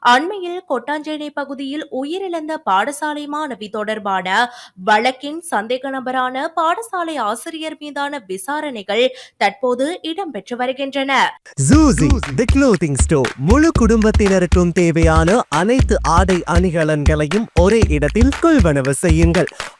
அண்மையில் கொட்டாஞ்சேனை பகுதியில் உயிரிழந்த பாடசாலை மாணவி தொடர்பான வழக்கின் சந்தேக நபரான பாடசாலை ஆசிரியர் மீதான விசாரணைகள் தற்போது இடம்பெற்று வருகின்றன. ஸ்டோர் முழு குடும்பத்தினருக்கும் தேவையான அனைத்து ஆடை அணிகலன்களையும் ஒரே இடத்தில் கொள்வனவு செய்யுங்கள்.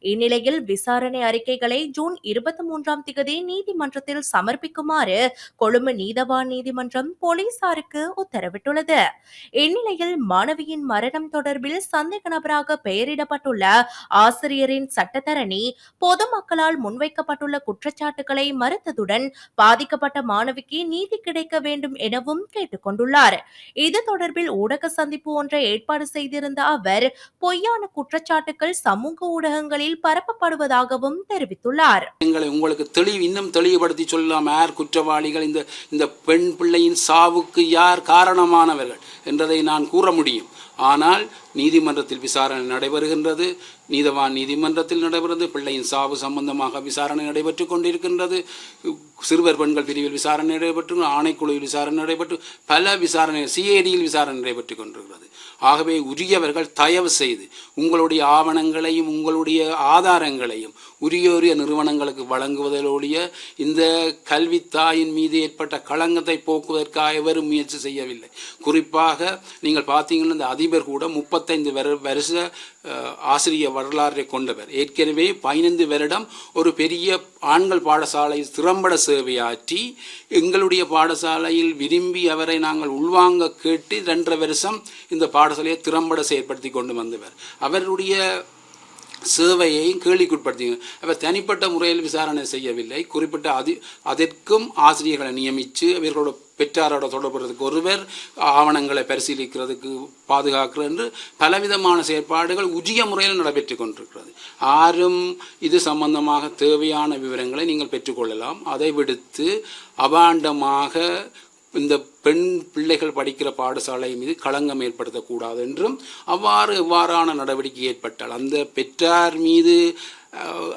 இந்நிலையில் விசாரணை அறிக்கைகளை ஜூன் இருபத்தி மூன்றாம் திகதி நீதிமன்றத்தில் சமர்ப்பிக்குமாறு கொழும்பு நீதவான் நீதிமன்றம் போலீசாருக்கு உத்தரவிட்டுள்ளது. இந்நிலையில் மாணவியின் மரணம் தொடர்பில் சந்தேக நபராக பெயரிடப்பட்டுள்ள ஆசிரியரின் சட்டத்தரணி பொதுமக்களால் முன்வைக்கப்பட்டுள்ள குற்றச்சாட்டுகளை மறுத்ததுடன் பாதிக்கப்பட்ட மாணவிக்கு நீதி கிடைக்க வேண்டும் எனவும் கேட்டுக்கொண்டுள்ளார். இது தொடர்பில் ஊடக சந்திப்பு ஒன்றை ஏற்பாடு செய்திருந்த அவர் பொய்யான குற்றச்சாட்டுகள் சமூக ஊடகங்களில் பரப்பப்படுவதாகவும் தெரிவித்துள்ளார். எங்களை உங்களுக்கு தெளிவு இன்னும் தெளிவுபடுத்தி சொல்லலாம். யார் குற்றவாளிகள்? இந்த இந்த பெண் பிள்ளையின் சாவுக்கு யார் காரணமானவர்கள்? என்றதை நான் கூற முடியும். ஆனால் நீதிமன்றத்தில் விசாரணை நடைபெறுகின்றது. நீதவான் நீதிமன்றத்தில் நடைபெறுகிறது பிள்ளையின் சாவு சம்பந்தமாக விசாரணை நடைபெற்று கொண்டிருக்கின்றது. சிறுவர் பெண்கள் பிரிவில் விசாரணை நடைபெற்று ஆணைக்குழுவில் விசாரணை நடைபெற்று பல விசாரணை சிஐடியில் விசாரணை நடைபெற்று கொண்டிருக்கிறது. ஆகவே உரியவர்கள் தயவு செய்து உங்களுடைய ஆவணங்களையும் உங்களுடைய ஆதாரங்களையும் உரிய உரிய நிறுவனங்களுக்கு வழங்குவதோடைய இந்த கல்வி தாயின் மீது ஏற்பட்ட களங்கத்தை போக்குவதற்காக எவரும் முயற்சி செய்யவில்லை. குறிப்பாக நீங்கள் பார்த்தீங்கன்னா இந்த அதிபர் கூட முப்பத்தைந்து வரு வருஷ ஆசிரிய வரலாறை கொண்டவர். ஏற்கனவே பதினைந்து வருடம் ஒரு பெரிய ஆண்கள் பாடசாலை திறம்பட சேவையாற்றி எங்களுடைய பாடசாலையில் விரும்பி அவரை நாங்கள் உள்வாங்க கேட்டு ரெண்டரை வருஷம் இந்த பாடசாலையை திறம்பட செயற்படுத்தி கொண்டு வந்தவர். அவருடைய சேவையையும் கேள்விக்குட்படுத்தி அப்போ தனிப்பட்ட முறையில் விசாரணை செய்யவில்லை. குறிப்பிட்ட அதி அதற்கும் ஆசிரியர்களை நியமித்து இவர்களோட பெற்றாரோட தொடர்புறதுக்கு ஒருவர் ஆவணங்களை பரிசீலிக்கிறதுக்கு பாதுகாக்கிறது என்று பலவிதமான செயற்பாடுகள் உரிய முறையில் நடைபெற்று கொண்டிருக்கிறது. யாரும் இது சம்பந்தமாக தேவையான விவரங்களை நீங்கள் பெற்றுக்கொள்ளலாம் அதை விடுத்து அபாண்டமாக இந்த பெண் பிள்ளைகள் படிக்கிற பாடசாலை மீது களங்கம் ஏற்படுத்தக்கூடாது என்றும் அவ்வாறு எவ்வாறான நடவடிக்கை ஏற்பட்டால் அந்த பெற்றார் மீது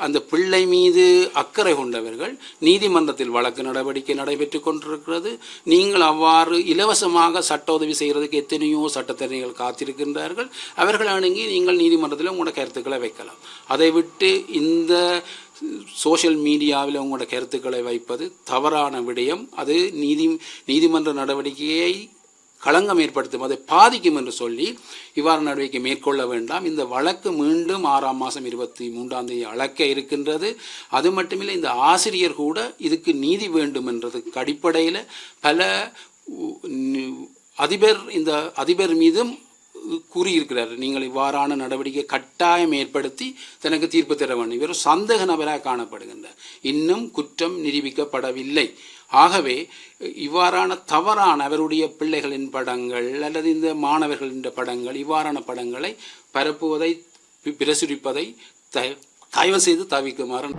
அந்த பிள்ளை மீது அக்கறை கொண்டவர்கள் நீதிமன்றத்தில் வழக்கு நடவடிக்கை நடைபெற்று கொண்டிருக்கிறது. நீங்கள் அவ்வாறு இலவசமாக சட்ட உதவி செய்கிறதுக்கு எத்தனையோ சட்டத்தரணிகள் காத்திருக்கின்றார்கள். அவர்கள் அணுகி நீங்கள் நீதிமன்றத்தில் உங்களோட கருத்துக்களை வைக்கலாம். அதை விட்டு இந்த சோஷியல் மீடியாவில் உங்களோட கருத்துக்களை வைப்பது தவறான விடயம். அது நீதி நீதிமன்ற நடவடிக்கையை களங்கம் ஏற்படுத்தும். அதை பாதிக்கும் என்று சொல்லி இவ்வாறு நடவடிக்கை மேற்கொள்ள வேண்டாம். இந்த வழக்கு மீண்டும் ஆறாம் மாதம் இருபத்தி மூன்றாம் தேதி அழைக்க இருக்கின்றது. அது மட்டுமில்லை இந்த ஆசிரியர் கூட இதுக்கு நீதி வேண்டும் என்றதுக்கு அடிப்படையில் பல அதிபர் இந்த அதிபர் மீதும் கூறியிருக்கிறார். நீங்கள் இவ்வாறான நடவடிக்கை கட்டாயம் ஏற்படுத்தி தனக்கு தீர்ப்பு தர வேண்டும். இவர் சந்தேக நபராக காணப்படுகின்றார். இன்னும் குற்றம் நிரூபிக்கப்படவில்லை. ஆகவே இவ்வாறான தவறான அவருடைய பிள்ளைகளின் படங்கள் அல்லது இந்த மாணவர்களின் படங்கள் இவ்வாறான படங்களை பரப்புவதை பிரசுரிப்பதை த தயவு செய்து தவிக்குமாறு